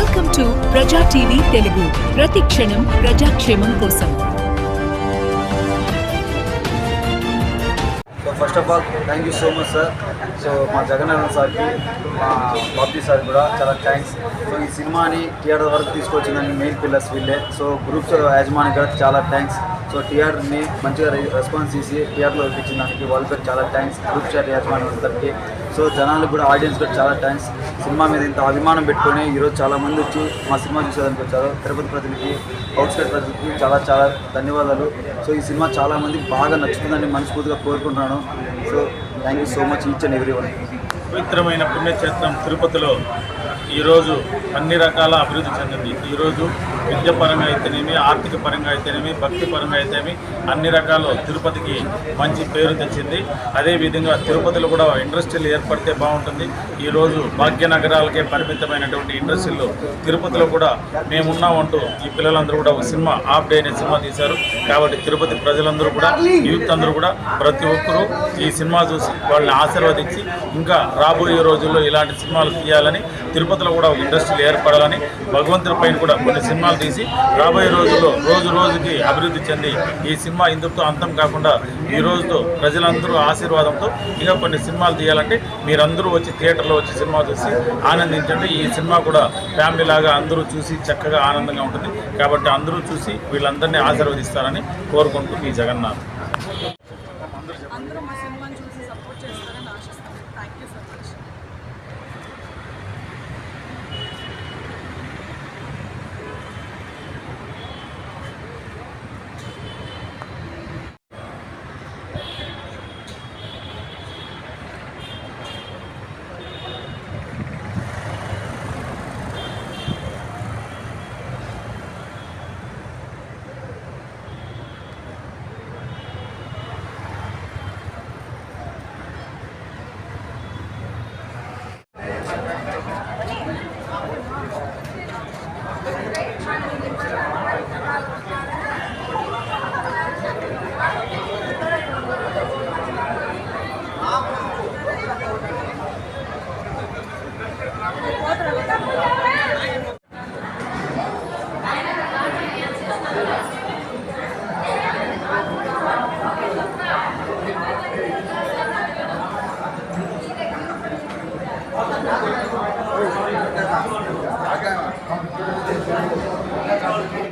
Welcome to Praja TV Telugu ప్రతి క్షణం ప్రజాక్షేమం కోసం so first of all thank you so much sir so మా జగన్నాథన్ సార్కి మా బాబ్జీ సార్ కూడా చాలా థ్యాంక్స్ సో ఈ సినిమాని థియేటర్ వరకు తీసుకొచ్చిందని మెయిన్ పిల్లర్స్ వీళ్ళే. సో గ్రూప్స్ యాజమాని కూడా చాలా థ్యాంక్స్ సో టీఆర్ని మంచిగా రెస్పాన్స్ ఇచ్చి టీఆర్లో ఇప్పించిన దానికి వాళ్ళకి చాలా థ్యాంక్స్ గ్రూప్ షేర్ యాజమాని సో జనాలకు కూడా ఆడియన్స్ కూడా చాలా థ్యాంక్స్ సినిమా మీద ఇంత అభిమానం పెట్టుకొని ఈరోజు చాలా మంది వచ్చి మా సినిమా చూసేదానికి వచ్చారు. తిరుపతి ప్రజలకి అవుట్ సైడ్ ప్రజలకి చాలా చాలా ధన్యవాదాలు. సో ఈ సినిమా చాలామందికి బాగా నచ్చుతుందని మనస్ఫూర్తిగా కోరుకుంటున్నాను. So thank you so much each and every one పవిత్రమైన పుణ్యక్షేత్రం తిరుపతిలో ఈరోజు అన్ని రకాల అభివృద్ధి చెందింది. ఈరోజు విద్యపరంగా అయితేనేమి ఆర్థిక పరంగా అయితేనేమి భక్తి పరంగా అయితేనేమి అన్ని రకాలు తిరుపతికి మంచి పేరు తెచ్చింది. అదేవిధంగా తిరుపతిలో కూడా ఇండస్ట్రీలు ఏర్పడితే బాగుంటుంది. ఈరోజు భాగ్యనగరాలకే పరిమితమైనటువంటి ఇండస్ట్రీలు తిరుపతిలో కూడా మేమున్నామంటూ ఈ పిల్లలందరూ కూడా ఒక సినిమా ఆఫ్ డే అనే సినిమా తీశారు. కాబట్టి తిరుపతి ప్రజలందరూ కూడా యూత్ అందరూ కూడా ప్రతి ఒక్కరూ ఈ సినిమా చూసి వాళ్ళని ఆశీర్వదించి ఇంకా రాబోయే రోజుల్లో ఇలాంటి సినిమాలు తీయాలని తిరుపతిలో కూడా ఒక ఇండస్ట్రీలు ఏర్పడాలని భగవంతుడి పైన కూడా కొన్ని సినిమాలు తీసి రాబోయే రోజుల్లో రోజు రోజుకి అభివృద్ధి చెంది ఈ సినిమా ఇందుతో అంతం కాకుండా ఈ రోజుతో ప్రజలందరూ ఆశీర్వాదంతో ఇంకా కొన్ని సినిమాలు తీయాలంటే మీరందరూ వచ్చి థియేటర్లో వచ్చి సినిమా చూసి ఆనందించండి. ఈ సినిమా కూడా ఫ్యామిలీ లాగా అందరూ చూసి చక్కగా ఆనందంగా ఉంటుంది. కాబట్టి అందరూ చూసి వీళ్ళందరినీ ఆశీర్వదిస్తారని కోరుకుంటూ మీ జగన్నాథ్.